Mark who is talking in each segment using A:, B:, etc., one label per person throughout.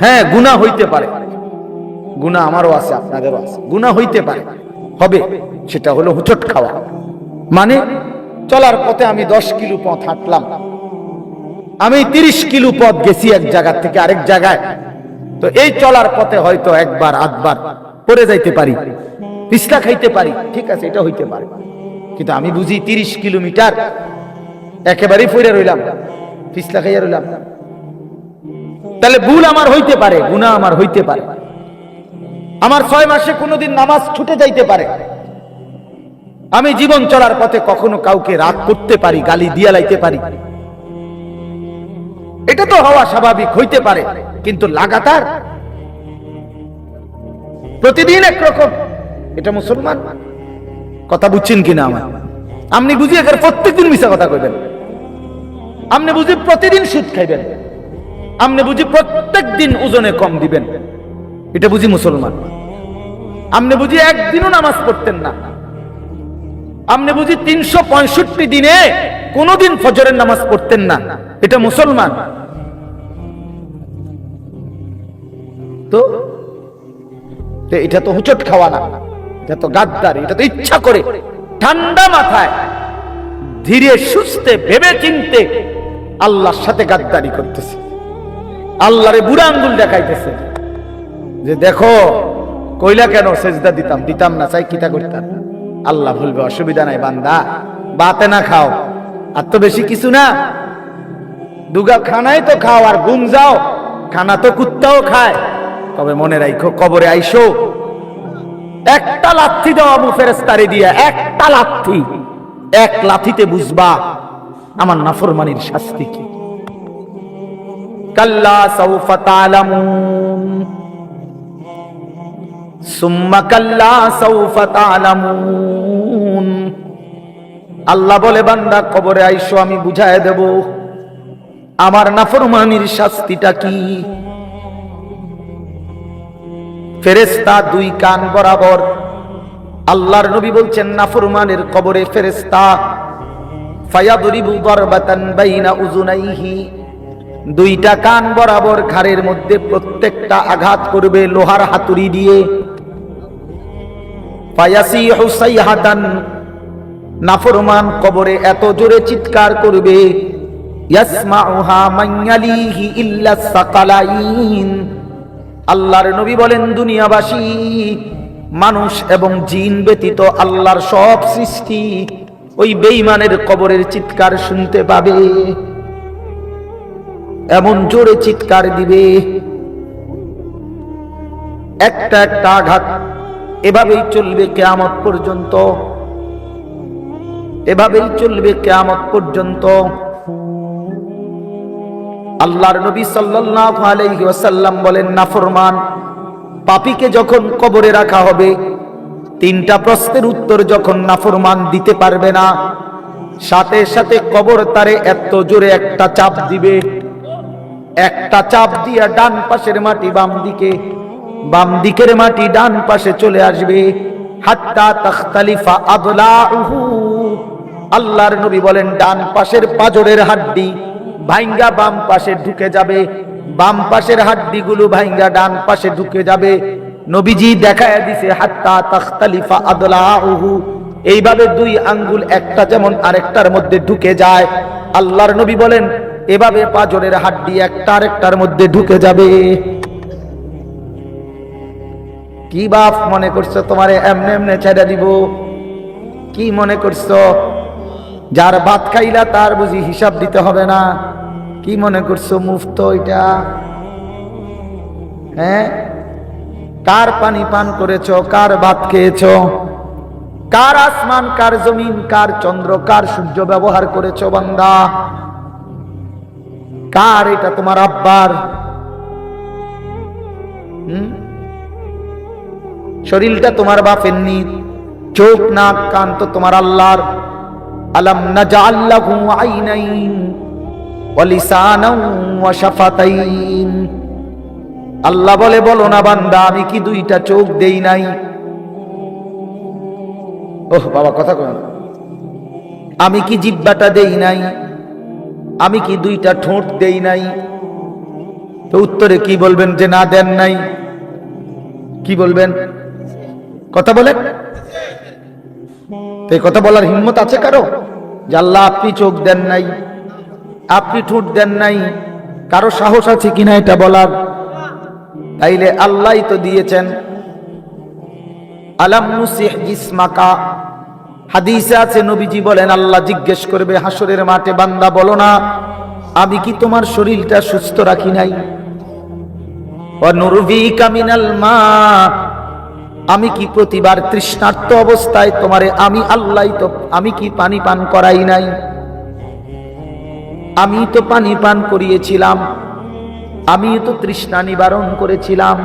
A: হ্যাঁ গুণা হইতে পারে। গুণা আমারও আছে, আপনাদেরও আছে। গুণা হইতে পারে। হবে, সেটা হলো হুচট খাওয়া। মানে চলার পথে আমি দশ কিলো পথ হাঁটলাম। আমি তিরিশ কিলো পথ গেছি এক জায়গা থেকে আরেক জায়গায়। তো এই চলার পথে হয়তো একবার, আধবার পড়ে যাইতে পারি। পিছলা খাইতে পারি। ঠিক আছে, এটা হইতে পারে। কিন্তু আমি বুঝি তিরিশ কিলোমিটার একেবারেই পড়ে রইলাম। পিছলা খাইয়া রইলাম। তাহলে ভুল আমার হইতে পারে গুণা আমার হইতে পারে। আমার ছয় মাসে কোনোদিন নামাজ ছুটে যাইতে পারে। আমি জীবন চলার পথে কখনো কাউকে রাগ করতে পারি, গালি দিয়া লাইতে পারি। এটা তো হওয়া স্বাভাবিক, হইতে পারে। কিন্তু লাগাতার প্রতিদিন একরকম। এটা মুসলমান? কথা বুঝছেন কিনা আমার? আপনি বুঝি এখানে প্রত্যেকদিন মিশা কথা কইবেন। আপনি বুঝি প্রতিদিন সুদ খাইবেন। আপনি বুঝি প্রত্যেক দিন ওজনে কম দিবেন। এটা বুঝি মুসলমান। আপনি বুঝি একদিনও নামাজ পড়তেন না। আপনি বুঝি তিনশো পঁয়ষট্টি দিনে কোনোদিন ফজরের নামাজ পড়তেন না। এটা মুসলমান। তো এটা তো হুচট খাওয়া না। এটা তো গাদ্দারি, এটা তো ইচ্ছা করে। ঠান্ডা মাথায়, ধীরে সুস্থে, ভেবে চিনতে আল্লাহর সাথে গাদ্দারি করতেছে। আল্লাহরে বুড়া আঙ্গুল দেখাইতেছে। যে দেখো, কইলা কেন সেজদা দিতাম? দিতাম না চাই কিতা করতাম আল্লাহ বলবে, অসুবিধা নাই বান্দা, বাতে না খাও। আর তো বেশি কিছু না। দুগা খানাই তো খাও আর ঘুম যাও। খানা তো কুত্তাও খায়। তবে মনে রাখো কবরে আইসো। একটা লাথি দাও আবু ফেরেস্তারে দিয়া, একটা লাথি। এক লাথিতে বুঝবা, আমার নাফরমানির শাস্তি কি? কাল্লা আল্লাহ বলে, বান্দা, কবরে আইসো, আমি বুঝায় দেব, আমার নাফরমানির শাস্তিটা কি? ফেরেস্তা দুই কান বরাবর, আল্লাহর নবী বলছেন, নাফরমানের কবরে ফেরেস্তা ফায়াদরিবু দরবাতান বাইনা উজুনাইহি দুইটা কান বরাবর ঘাড়ের মধ্যে প্রত্যেকটা আঘাত করবে লোহার হাতুড়ি দিয়ে। ফায়াসিহু সাইহাতান, নাফরমান কবরে এত জোরে চিৎকার করবে আল্লাহর নবী বলেন, দুনিয়াবাসী, মানুষ এবং জিন ব্যতীত আল্লাহর সব সৃষ্টি ওই বেঈমানের কবরের চিৎকার শুনতে পাবে। এমন জোরে চিৎকার দিবে। একটা একটা আঘাত এভাবেই চলবে কেয়ামত পর্যন্ত। এভাবেই চলবে কেয়ামত পর্যন্ত। আল্লাহর নবী সাল্লাল্লাহু আলাইহি ওয়াসাল্লাম বলেন নাফরমান পাপীকে যখন কবরে রাখা হবে, তিনটা প্রশ্নের উত্তর যখন নাফরমান দিতে পারবে না, সাথে সাথে কবর তারে এত জোরে একটা চাপ দিবে। একটা চাপ দিয়া ডান পাশের মাটি বাম দিকে, বাম দিকের মাটি ডান পাশে চলে আসবে। হাত্তা তাখতালিফা আদলাউহু। আল্লাহর নবী বলেন, ডান পাশের পাজরের হাড্ডি ভাইঙ্গা বাম পাশে ঢুকে যাবে। বাম পাশের হাড্ডিগুলো ভাইঙ্গা ডান পাশে ঢুকে যাবে। নবীজি দেখায় দিছে, হাত্তা তাখতালিফা আদলাউহু। এইভাবে দুই আঙ্গুল একটা যেমন আরেকটার মধ্যে ঢুকে যায়। আল্লাহর নবী বলেন এভাবে পাজরের হাড্ডি একটা আরেকটার মধ্যে ঢুকে যাবে। কি বাপ মনে করছ তোমারে এমনে এমনে ছেড়ে দিব? কি মনে করছ? যার ভাত খাইলা তার বুঝি হিসাব দিতে হবে না। কি মনে করছ মুফত এটা? হ্যাঁ? কার পানি পান করেছ? কার ভাত খেয়েছো? কার আসমান, কার জমিন, কার চন্দ্র, কার সূর্য ব্যবহার করেছ বান্দা? কার এটা তোমার আব্বার? শরীরটা তোমার বাপের নি চোখ, নাক, কান তো তোমার আল্লাহর। আলাম লিসানাও ওয়া শাফাতাইন। আল্লাহ বলে, বলো না বান্দা, আমি কি দুইটা চোখ দেই নাই? ওহ, বাবা, কথা কয় আমি কি জিব্বাটা দেই নাই? আমি কি দুইটা ঠোঁট দেই নাই? তো উত্তরে কি বলবেন যে না দেন নাই? কি বলবেন? কথা বলেন। তো এই কথা বলার হিম্মত আছে কারও? যে আল্লাহ আপনি চোখ দেন নাই, আপনি ঠোঁট দেন নাই, কারও সাহস আছে কিনা এটা বলার? তাইলে আল্লাহই তো দিয়েছেন। আলাম জিসমাকা হাদিসে আছে, নবীজি বলেন, আল্লাহ জিজ্ঞেস করবে হাসরের মাঠে বান্দা বলো না, আমি কি তোমার শরীরটা সুস্থ রাখি নাই? মা, আমি কি প্রতিবার তৃষ্ণার্ত অবস্থায় তোমারে আমি আল্লাহ তো, আমি কি পানি পান করাই নাই? আমি তো পানি পান করিয়েছিলাম, আমি তো তৃষ্ণা নিবারণ করেছিলাম,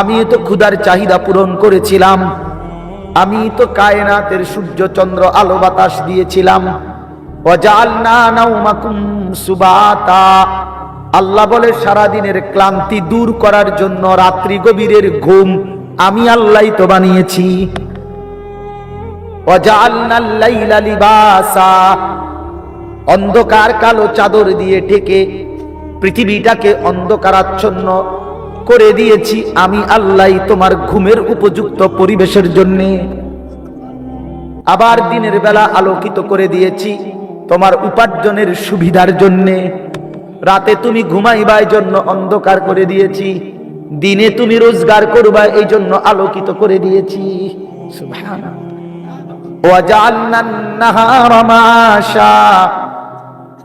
A: আমি তো ক্ষুধার চাহিদা পূরণ করেছিলাম। আমি তো কায়নাতের সূর্য চন্দ্র আলো বাতাস দিয়েছিলাম। আল্লাহ বলে, সারাদিনের ক্লান্তি দূর করার জন্য রাত্রি গভীরের ঘুম আমি আল্লাহই তো বানিয়েছি। অন্ধকার কালো চাদর দিয়ে ঢেকে পৃথিবীটাকে অন্ধকারাচ্ছন্ন করে দিয়েছি আমি আল্লাহ তোমার ঘুমের উপযুক্ত পরিবেশের জন্য। আবার দিনের বেলা আলোকিত করে দিয়েছি তোমার উপার্জনের সুবিধার জন্যে। রাতে তুমি ঘুমাইবার জন্য অন্ধকার করে দিয়েছি, দিনে তুমি রোজগার করবা এই জন্য আলোকিত করে দিয়েছি।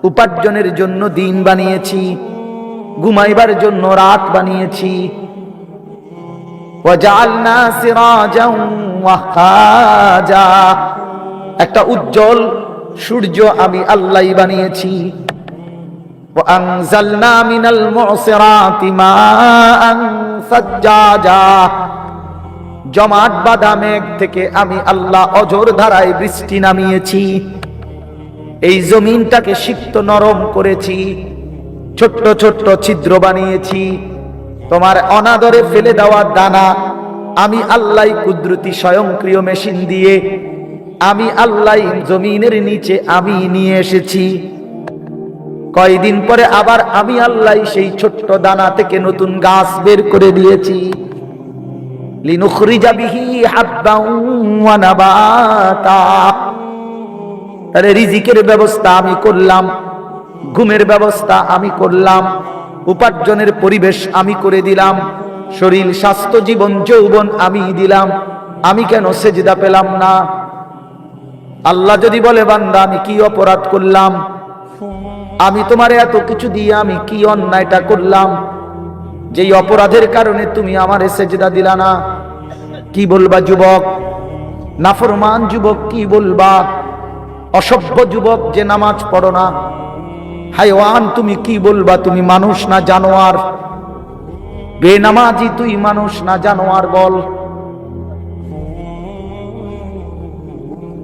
A: উপার্জনের জন্য দিন বানিয়েছি। ঘুমাইবার জন্য রাত বানিয়েছি। একটা উজ্জ্বল সূর্য আমি আল্লাহ বানিয়েছি। জমাট বাদাম থেকে আমি আল্লাহ অজর ধারায় বৃষ্টি নামিয়েছি। এই জমিনটাকে সিক্ত নরম করেছি। ছোট্ট ছোট্ট ছিদ্র বানিয়েছি। তোমার অনাদরে ফেলে দেওয়া দানা আমি আল্লাহ কুদরতি স্বয়ংক্রিয় মেশিন দিয়ে আমি আল্লাহ জমিনের নিচে আমি নিয়ে এসেছি। কয়দিন পরে আবার আমি আল্লাহ সেই ছোট্ট দানা থেকে নতুন গাছ বের করে দিয়েছি। তাহলে রিজিকের ব্যবস্থা আমি করলাম। ঘুমের ব্যবস্থা আমি করলাম, উপার্জনের পরিবেশ আমি করে দিলাম, শরীর, স্বাস্থ্য, জীবন, যৌবন আমি দিলাম, আমি কেন সেজদা পেলাম না? আল্লাহ যদি বলে, বান্দা, আমি কি অপরাধ করলাম? আমি তোমার এত কিছু দিয়ে আমি কি অন্যায়টা করলাম? যেই অপরাধের কারণে তুমি আমার সেজদা দিলা না। কি বলবা যুবক? নাফরমান যুবক কি বলবা? অসভ্য যুবক যে নামাজ পড়ো না। হাইওয়ান, তুমি কি বলবা? তুমি মানুষ না জানোয়ার? বেনামাজি, তুই মানুষ না জানোয়ার বল।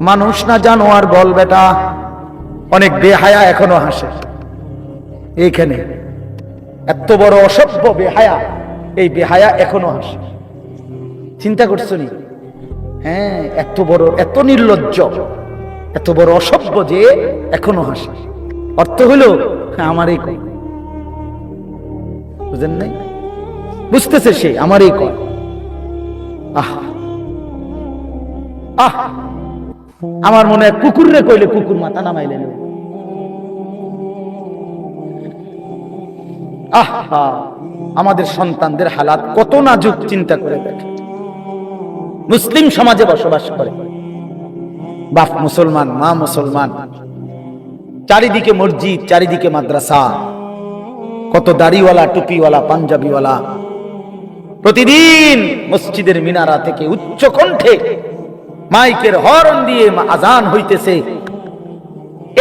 A: মানুষ না জানোয়ার বল, বেটা। অনেক বেহায়া এখনও হাসে। এইখানে এত বড় অসভ্য বেহায়া, এই বেহায়া এখনও হাসে। চিন্তা করছ নি? হ্যাঁ এত বড়, এত নির্লজ্জ, এত বড় অসভ্য যে এখনও হাসে। অর্থ হলো, আমারই কর। বুঝেন নাই? বুঝতেছে সে, আমারই কর। আহ। আহ। আমার মনে হয় কুকুর রে কইলে কুকুর মাথা নামাইলে নেবে। আহা আমাদের সন্তানদের হালাত কত নাজুক, চিন্তা করে দেখে মুসলিম সমাজে বসবাস করে। বাপ মুসলমান, মা মুসলমান। চারিদিকে মসজিদ, চারিদিকে মাদ্রাসা। কত দাড়িওয়ালা, টুপিওয়ালা, পাঞ্জাবিওয়ালা। প্রতিদিন মসজিদের মিনারা থেকে উচ্চ কণ্ঠে মাইকের হরন দিয়ে আজান হইতেছে।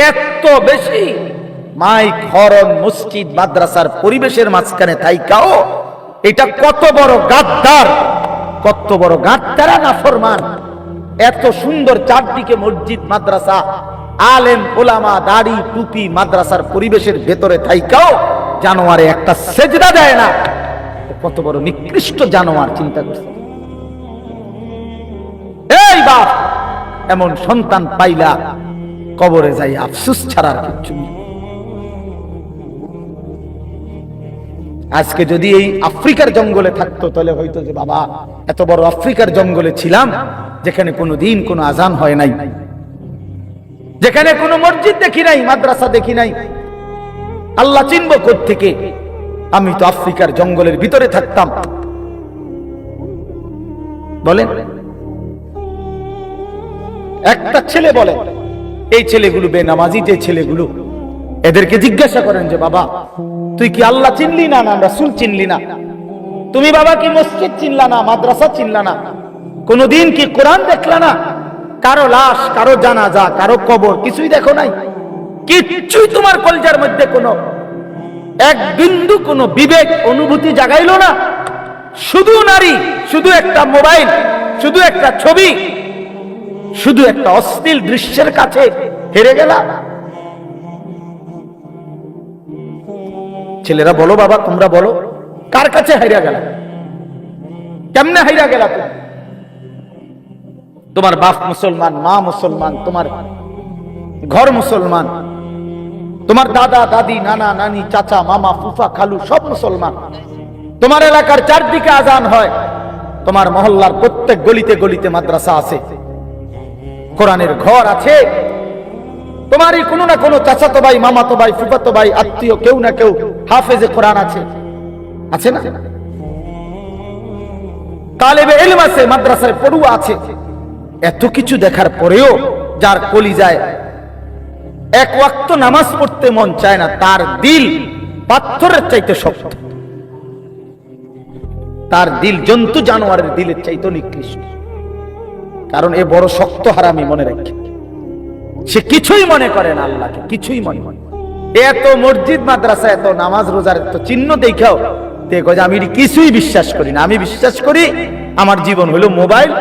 A: এত বেশি মাইক, হরন, মসজিদ, মাদ্রাসার পরিবেশের মাঝখানে থাইকাও এটা কত বড় গাদ্দার, কত বড় গাদ্দারা না ফরমান এত সুন্দর চারদিকে মসজিদ, মাদ্রাসা। আলেম, ওলামা, দাড়ি, টুপি, মাদ্রাসার পরিবেশের ভেতরে থাইকাও জানোয়ারে একটা সেজদা দেয় না। কত বড় নিকৃষ্ট জানোয়ার, চিন্তা করছে। এই বাপ, এমন সন্তান পাইলা, কবরে যাই আফসুস ছাড়ার নেই। আজকে যদি এই আফ্রিকার জঙ্গলে থাকতো, তাহলে হয়তো যে বাবা, এত বড় আফ্রিকার জঙ্গলে ছিলাম, যেখানে কোনো দিন কোনো আজান হয় নাই। যেখানে কোনো মসজিদ দেখি নাই, মাদ্রাসা দেখি নাই। আল্লাহ চিনব থেকে আমি তো আফ্রিকার জঙ্গলের ভিতরে থাকতাম। বলেন। একটা ছেলে বলে, এই ছেলেগুলো বেনামাজি, যে ছেলেগুলো, এদেরকে জিজ্ঞাসা করেন যে, বাবা, তুই কি আল্লাহ চিনলি না না, রাসূল চিনলি না? তুমি বাবা কি মসজিদ চিনলা না, মাদ্রাসা চিনলা না? কোনদিন কি কোরআন দেখলা না? কারও লাশ, কারও জানাজা, কারও কবর, কিছুই দেখো নাই। কিচ্ছুই তোমার কলজার মধ্যে কোনো এক বিন্দু কোনো বিবেক, অনুভূতি জাগাইলো না। শুধু নারী, শুধু একটা মোবাইল, শুধু একটা ছবি, শুধু একটা অশ্লীল দৃশ্যের কাছে হেরে গেলা ছেলেরা বলো বাবা, তোমরা বলো, কার কাছে হাইরা গেল? কেমনে হাইরা গেলা তুমি? তোমার বাপ মুসলমান, মা মুসলমান, তোমার ঘর মুসলমান, তোমার দাদা, দাদি, নানা, নানি, চাচা, মামা, ফুফা, খালু সব মুসলমান। তোমার এলাকার চারদিকে আজান হয়, তোমার মহল্লার প্রত্যেক গলিতে গলিতে মাদ্রাসা আছে। কোরআনের ঘর আছে। তোমারই কোনো না কোনো চাচাতো ভাই, মামাতো ভাই, ফুফাতো ভাই, আত্মীয়, কেউ না কেউ হাফেজে কোরআন আছে। আছে না? তালেবে এলম আছে, মাদ্রাসায় পড়ুয়া আছে। এত কিছু দেখার পরেও যার কলি যায় এক ওয়াক্ত নামাজ পড়তে মন চায় না, তার দিল পাথরের চাইতে শক্ত। তার দিল জন্তু জানোয়ারের দিলের চাইতে নিকৃষ্ট। কারণ এ বড় শক্ত হারামি মনে রাখে। সে কিছুই মনে করে না আল্লাহকে, কিছুই মনে মনে এত মসজিদ, মাদ্রাসা, এত নামাজ, রোজার এত চিহ্ন দেখাও দেখো যে আমি কিছুই বিশ্বাস করি না। আমি বিশ্বাস করি আমার জীবন হলো মোবাইল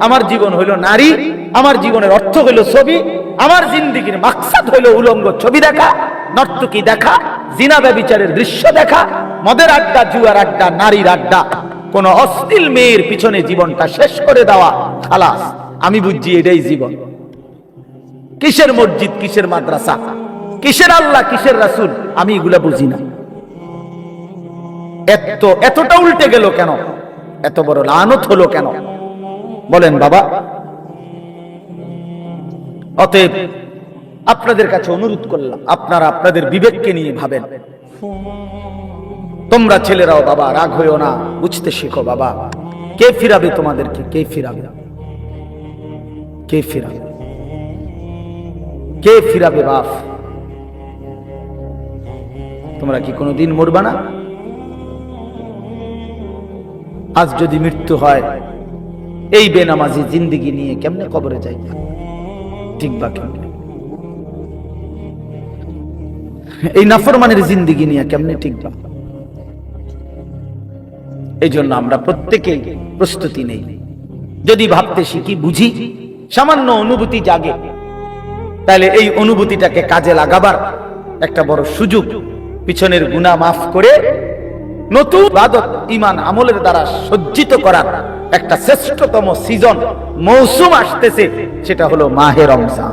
A: আমার জীবন হলো নারী, আমার জীবনের অর্থ হলো ছবি, আমার জিন্দিগির মাকসাদ হলো উলঙ্গ ছবি দেখা, নর্তকী দেখা, জিনা ব্যবিচারের দৃশ্য দেখা, মদের আড্ডা, জুয়ার আড্ডা, নারীর আড্ডা। কোন অশ্লীল মেয়ের পিছনে জীবনটা শেষ করে দেওয়া, খালাস। আমি বুঝছি এটাই জীবন। কিসের মসজিদ, কিসের মাদ্রাসা? কিসের আল্লাহ, কিসের রাসুল? আমি এগুলা বুঝি না। এত, এতটা উল্টে গেল কেন? এত বড় লানত হলো কেন? বলেন, বাবা। অতএব আপনাদের কাছে অনুরোধ করলাম, আপনারা আপনাদের বিবেককে নিয়ে ভাবেন। তোমরা ছেলেরাও বাবা, রাগ হইও না, বুঝতে শিখো বাবা। কে ফিরাবে তোমাদেরকে? কে ফিরাবে? কে ফিরাবে? কে ফিরাবে বাপ? তোমরা কি কোনোদিন মরবা না? আজ যদি মৃত্যু হয় এই বেনামাজি জিন্দিগি নিয়ে কেমনে কবরে যাই? ঠিক বা কেমনে? এই নাফরমানের জিন্দিগি নিয়ে কেমনে ঠিক বা? এই জন্য আমরা প্রত্যেকেই প্রস্তুতি নেই। যদি ভাবতে শিখি, বুঝি, সামান্য অনুভূতি জাগে, তাহলে এই অনুভূতিটাকে কাজে লাগাবার একটা বড় সুযোগ পিছনের গুণা মাফ করে নতুন ইমান আমলের দ্বারা সজ্জিত করার একটা শ্রেষ্ঠতম সিজন মৌসুম আসতেছে, সেটা হলো মাহে রমজান।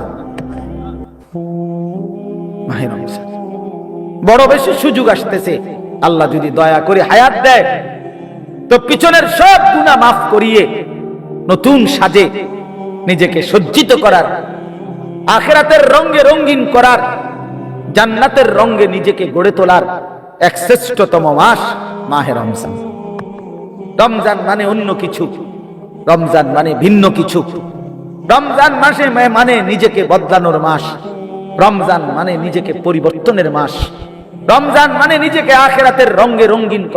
A: বড় বেশি সুযোগ আসতেছে, আল্লাহ যদি দয়া করে হায়াত দেয়, তো পিছনের সব গুণা মাফ করিয়ে নতুন সাজে নিজেকে সজ্জিত করার, আখেরাতের রঙ্গে রঙ্গিন করার, জান্নাতের রঙ্গে নিজেকে গড়ে তোলার এক শ্রেষ্ঠতম মাস মাহে রমজান। রমজান মানে অন্য কিছু। রমজান মানে ভিন্ন কিছু। রমজান মাসে মানে নিজেকে বদলানোর মাস। রমজান মানে নিজেকে পরিবর্তনের মাস। রমজান মানে নিজেকে আখেরাতের রঙ্গে রঙ্গিন